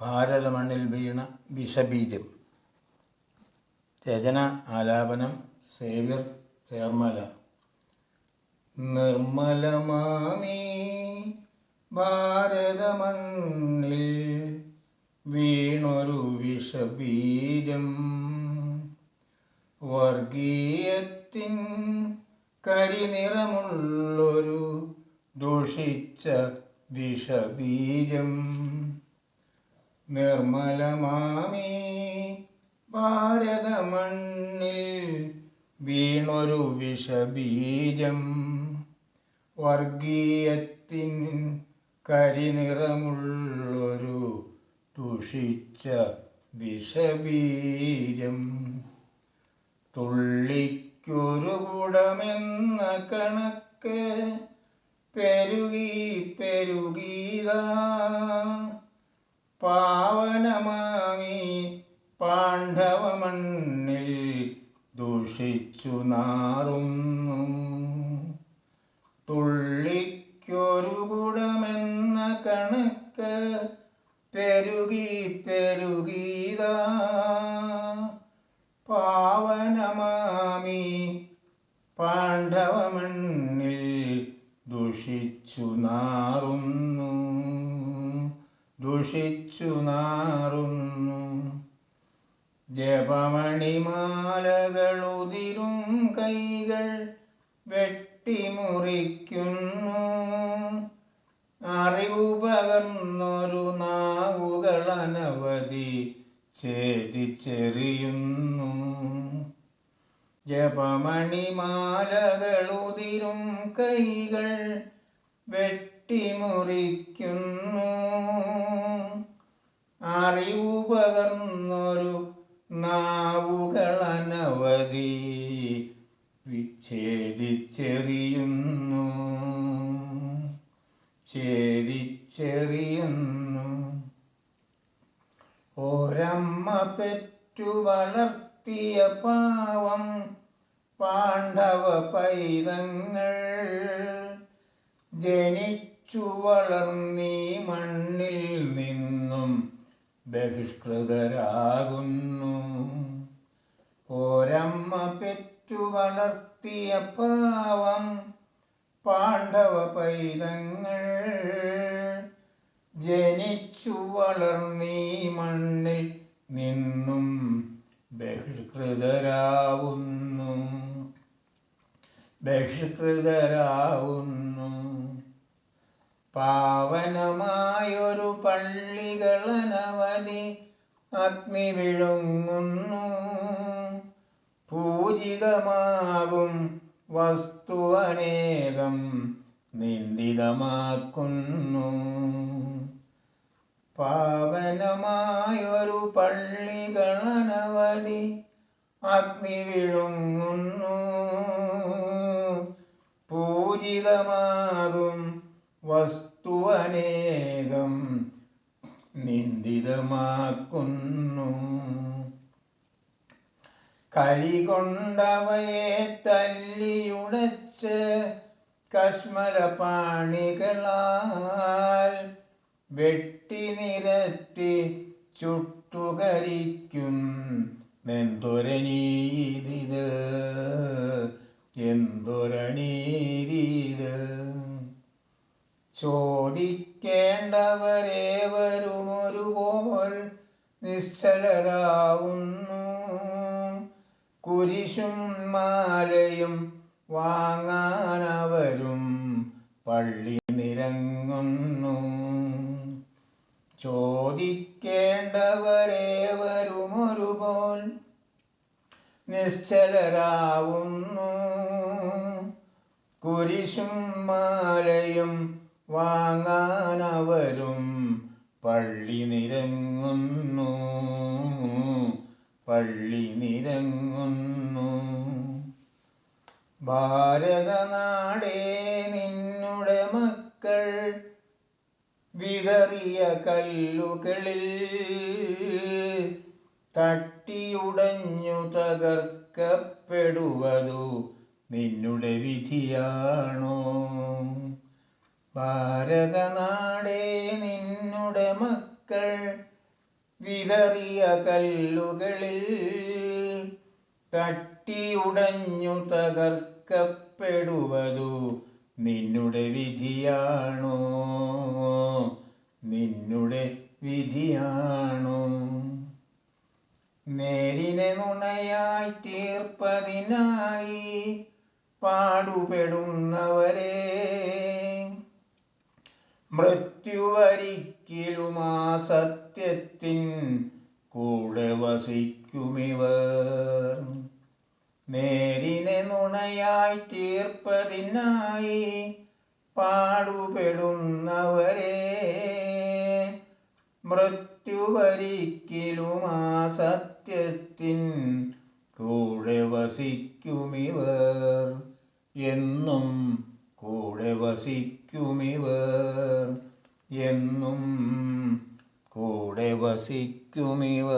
ഭാരതമണ്ണിൽ വീണ വിഷബീജം. രചന ആലാപനം സേവ്യർ ചേർമല. നിർമ്മലമാമീ ഭാരതമണ്ണിൽ വീണൊരു വിഷബീജം. വർഗീയത്തിൻ കരിനിറമുള്ളൊരു ദുഷിച്ച വിഷബീജം. നിർമ്മലമാമീ ഭാരതമണ്ണിൽ വീണൊരു വിഷബീജം. വർഗീയത്തിൻ കരിനിറമുള്ളൊരു ദുഷിച്ച വിഷബീജം. തുള്ളിക്കൊരു കുടമെന്ന കണക്ക് പെരുകി പെരുകീതാ ദുഷിച്ചു നാറുന്നു. തുള്ളിക്കൊരു കുടമെന്ന കണക്ക് പെരുകി പെരുകീതാ. പാവനമാമി പാണ്ഡവമണ്ണിൽ ദുഷിച്ചു നാറുന്നു. ദുഷിച്ചു നാറുന്നു. ജപമണിമാലകളുതിരും കൈകൾ വെട്ടിമുറിക്കുന്നു. അറിവു പകർന്നൊരു നാവുകൾ അനവധി ഛേദിച്ചെറിയുന്നു. ജപമണിമാലകളുതിരും കൈകൾ വെട്ടിമുറിക്കുന്നു. അറിവു അനവധി വിച്ഛേദിച്ചെറിയുന്നു. ഛേദിച്ചെറിയുന്നു. ഒരമ്മ പെറ്റു വളർത്തിയ പാവം പാണ്ഡവ പൈതങ്ങൾ ജനിച്ചു വളർന്നീ മണ്ണിൽ നിന്നും ബഹിഷ്കൃതരാകുന്നു. ഒരമ്മ പെറ്റു വളർത്തിയ പാവം പാണ്ഡവ പൈതങ്ങൾ. ജനിച്ചു വളർന്നീ മണ്ണിൽ നിന്നും ബഹിഷ്കൃതരാവുന്നു. ബഹിഷ്കൃതരാവുന്നു. പാവനമായൊരു പള്ളികളനവധി അഗ്നി വിഴുങ്ങുന്നു. പൂജിതമാകും വസ്തു അനേകം നിന്ദിതമാക്കുന്നു. പാവനമായൊരു പള്ളികളനവധി അഗ്നി വിഴുങ്ങുന്നു. പൂജിതമാകും വസ്തു അനേകം നിന്ദിതമാക്കുന്നു. കലികൊണ്ടവയെ തല്ലിയുടച്ച് കശ്മലപാണികളാൽ വെട്ടി നിരത്തി ചുട്ടുകരിക്കും എന്തൊരനീതിത്? എന്തൊരനീതിത്? ചോദിക്കേണ്ടവരേവരുമൊരുപോൽ നിശ്ചലരാകുന്നു കുരിശും മാലയും വാങ്ങാനവരും പള്ളി നിരങ്ങുന്നു. ചോദിക്കേണ്ടവരേവരുമൊരുപോൽ നിശ്ചലരാവുന്നു. കുരിശും മാലയും വാങ്ങാനവരും പള്ളി നിരങ്ങുന്നു. പള്ളി നിരങ്ങുന്നു. ഭാരതനാടേ നിന്നുടെ മക്കൾ വിതറിയ കല്ലുകളിൽ തട്ടിയുടഞ്ഞു തകർക്കപ്പെടുവതു നിന്നുടെ വിധിയാണോ? ഭാരതനാടേ നിന്നുടെ മക്കൾ വിതറിയ കല്ലുകളിൽ തട്ടിയുടഞ്ഞു തകർക്കപ്പെടുവതു നിന്നുടെ വിധിയാണോ? നിന്നുടെ വിധിയാണോ? നേരിനെ നുണയായി തീർപ്പതിനായി പാടുപെടുന്നവരെ മൃത്യുവരിക്കിലും ആ സത്യത്തിൻ കൂടെ വസിക്കുമിവർ. നേരിനെ നുണയായി തീർപ്പതിനായി പാടുപെടുന്നവരെ മൃത്യുവരിക്കിലും ആ സത്യത്തിൻ കൂടെ വസിക്കുമിവർ എന്നും കൂടെ വസിക്കുമിവർ. എന്നും കൂടെ വസിക്കുമിവ